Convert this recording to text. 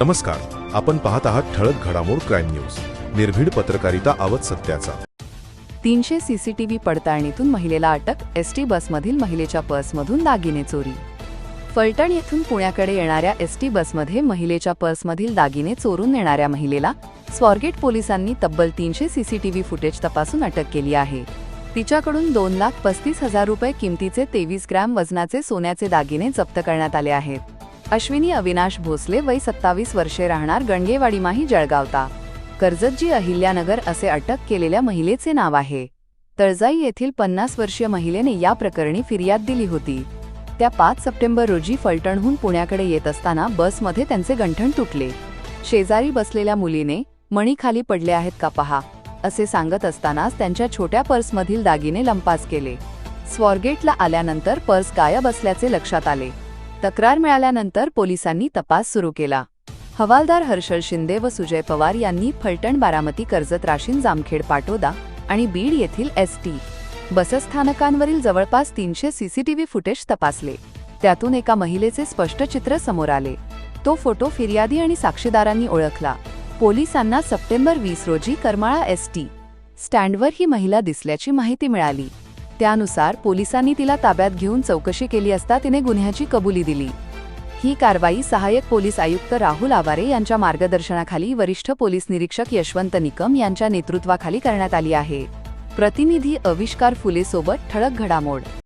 नमस्कार. आपण पाहत आहात ठळक घडामोड क्राईम न्यूज. निर्भीड पत्रकारिता आवत सत्याचा. तीनशे सीसीटीव्ही पडताळणीतून महिलेला अटक एसटी बसमधील महिलेच्या पर्समधून दागिने चोरी. फलटण येथून पुण्याकडे येणाऱ्या एसटी बसमध्ये महिलेच्या पर्समधील दागिने चोरून नेणाऱ्या महिलेला स्वारगेट पोलिसांनी तब्बल तीनशे सीसीटीव्ही फुटेज तपासून अटक केली आहे. तिच्याकडून दोन लाख पस्तीस हजार रुपये किमतीचे तेवीस ग्रॅम वजनाचे सोन्याचे दागिने जप्त करण्यात आले आहेत. अश्विनी अविनाश भोसले वय सत्तावीस वर्षे राहणार गणगेवाडी माही जळगावता. कर्जतजी अहिल्यानगर असे अटक केलेल्या महिलेचे नाव आहे. तळजाई येथील पन्नास वर्षीय महिलेने या प्रकरणी फिर्याद दिली होती. त्या पाच सप्टेंबर रोजी फलटणहून पुण्याकडे येत असताना बसमध्ये त्यांचे गंठण तुटले. शेजारी बसलेल्या मुलीने मणी खाली पडले आहेत का पहा असे सांगत असतानाच त्यांच्या छोट्या पर्समधील दागिने लंपास केले. स्वॉरगेटला आल्यानंतर पर्स गायब असल्याचे लक्षात आले. तक्रार मिळाल्यानंतर पोलिसांनी तपास सुरू केला. हवालदार हर्षल शिंदे व सुजय पवार यांनी फलटण बारामती कर्जत राशीन जामखेड पाटोदा आणि बीड येथील एस टी बसस्थानकांवरील जवळपास तीनशे सीसीटीव्ही फुटेज तपासले. त्यातून एका महिलेचे स्पष्ट चित्र समोर आले. तो फोटो फिर्यादी आणि साक्षीदारांनी ओळखला. पोलिसांना सप्टेंबर वीस रोजी करमाळा एस टी स्टँडवर ही महिला दिसल्याची माहिती मिळाली. त्यानुसार पोलिसांनी तिला ताब्यात घेऊन चौकशी केली असता तिने गुन्ह्याची कबुली दिली. ही कारवाई सहाय्यक पोलीस आयुक्त राहुल आवारे यांच्या मार्गदर्शनाखाली वरिष्ठ पोलीस निरीक्षक यशवंत निकम यांच्या नेतृत्वाखाली करण्यात आली आहे. प्रतिनिधी अविष्कार फुलेसोबत ठळक घडामोड.